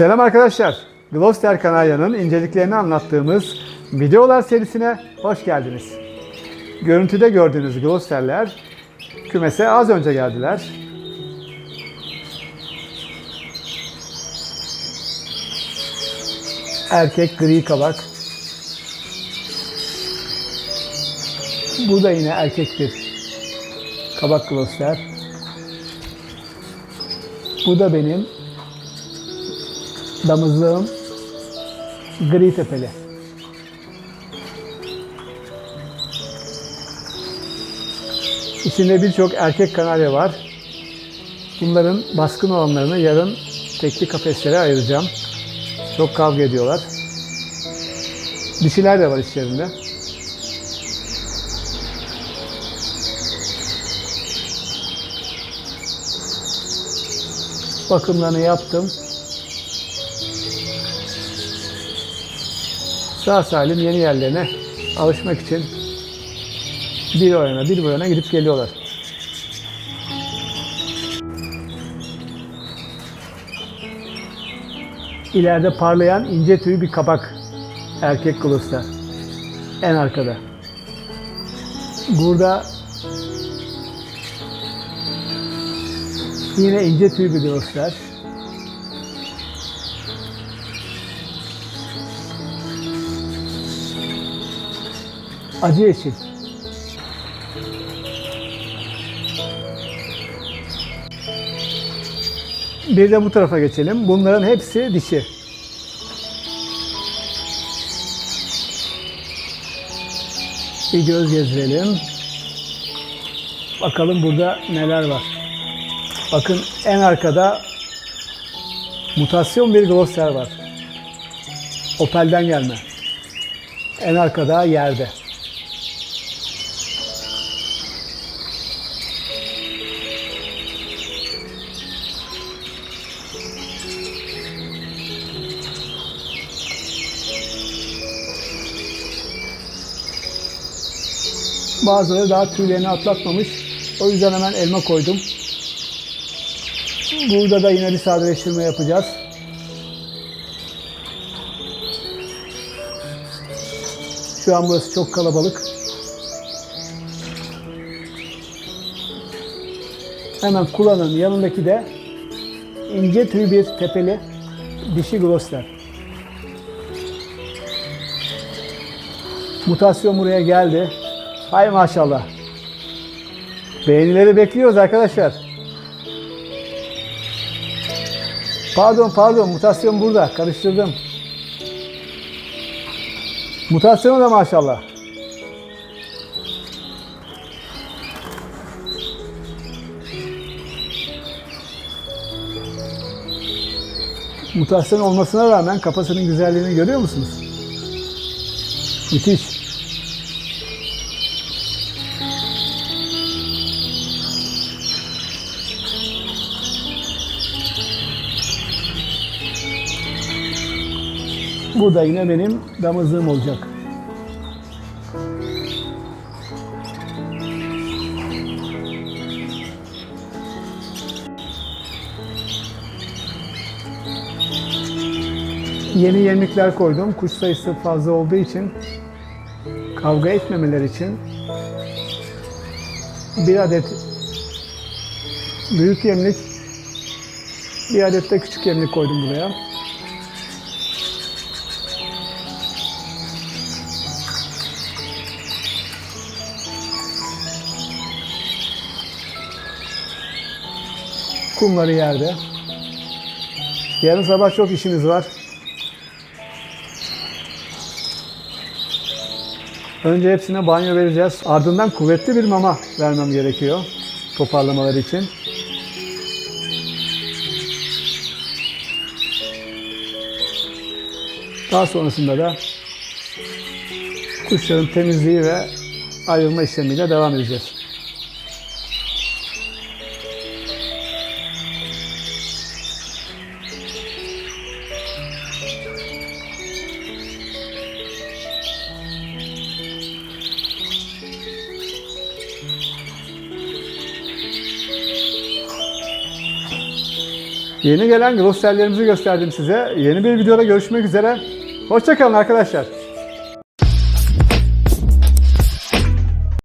Selam arkadaşlar. Gloucester Kanarya'nın inceliklerini anlattığımız videolar serisine hoş geldiniz. Görüntüde gördüğünüz Gloucester'ler kümese az önce geldiler. Erkek gri kabak. Bu da yine erkek bir kabak Gloucester. Bu da benim damızlığım gri tepeli. İçinde birçok erkek kanarya var. Bunların baskın olanlarını yarın tekli kafeslere ayıracağım. Çok kavga ediyorlar. Dişiler de var içlerinde. Bakımlarını yaptım. Sağ salim yeni yerlerine alışmak için bir o yana bir bu yana gidip geliyorlar. İleride parlayan ince tüy bir kabak erkek kulusta en arkada. Burada yine ince tüy bir göster. Acı yeşil. Bir de bu tarafa geçelim. Bunların hepsi dişi. Bir göz gezdirelim. Bakalım burada neler var. Bakın en arkada mutasyon bir Gloucester var. Opel'den gelme. En arkada yerde. Bazıları daha tüylerini atlatmamış. O yüzden hemen elma koydum. Burada da yine bir sadeleştirme yapacağız. Şu an burası çok kalabalık. Hemen kullanın yanındaki de ince tüy bir tepeli dişi Gloucester. Mutasyon buraya geldi. Hay maşallah. Beğenileri bekliyoruz arkadaşlar. Pardon pardon mutasyon burada. Karıştırdım. Mutasyonu da maşallah. Mutasyon olmasına rağmen kafasının güzelliğini görüyor musunuz? Müthiş. Bu da yine benim damızlığım olacak. Yeni yemlikler koydum. Kuş sayısı fazla olduğu için kavga etmemeleri için bir adet büyük yemlik bir adet de küçük yemlik koydum buraya. Kumları yerde. Yarın sabah çok işimiz var. Önce hepsine banyo vereceğiz. Ardından kuvvetli bir mama vermem gerekiyor toparlamaları için. Daha sonrasında da kuşların temizliği ve ayrılma işlemiyle devam edeceğiz. Yeni gelen Glosterlerimizi gösterdim size. Yeni bir videoda görüşmek üzere. Hoşçakalın arkadaşlar.